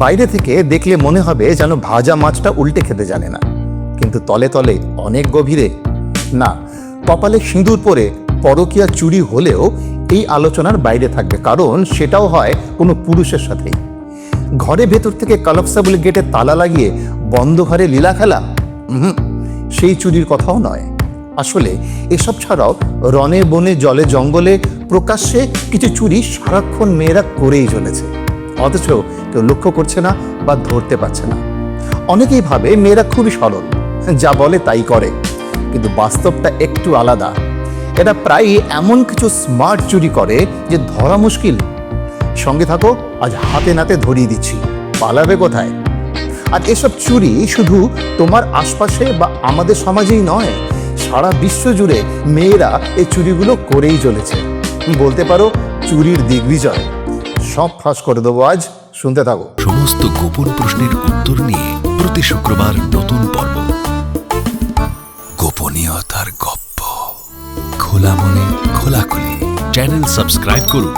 বাইরে থেকে দেখলে মনে হবে যেন ভাজা মাছটা উল্টে খেতে জানে না। কিন্তু তলে তলে অনেক গভীরে। না, কপালে সিঁদুর পরে পরকিয়া চুরি হলেও এই আলোচনার বাইরে থাকবে, কারণ সেটাও হয় কোনো পুরুষের সাথেই। ঘরে ভেতর থেকে কলপসা বলে গেটে তালা লাগিয়ে বন্ধ ঘরে লীলা খেলা? সেই চুরির কথাও নয়। আসলে এসব ছাড়াও রনে বনে জলে জঙ্গলে প্রকাশ্যে কিছু চুরি সারাক্ষণ মেয়েরা করেই চলেছে। অথচ কেউ লক্ষ্য করছে না বা ধরতে পারছে না। অনেকেই ভাবে মেয়েরা খুবই সরল, যা বলে তাই করে। কিন্তু বাস্তবটা একটু আলাদা। এরা প্রায়ই এমন কিছু স্মার্ট চুরি করে যে ধরা মুশকিল। সঙ্গে থাকো, আজ হাতে নাতে ধরিয়ে দিচ্ছি। পালাবে কোথায়? আর এসব চুরি শুধু তোমার আশপাশে বা আমাদের সমাজেই নয়, সারা বিশ্ব জুড়ে মেয়েরা এই চুরিগুলো করেই চলেছে। বলতে পারো, চুরির দিগ্বিজয়। সব ফাঁস করে দেবো আজ, শুনতে থাকো। সমস্ত গোপন প্রশ্নের উত্তর নিয়ে প্রতি শুক্রবার নতুন পর্ব। গোপনীয়তার গপ্প। খোলা মনে খোলা খুলে চ্যানেল সাবস্ক্রাইব করুন।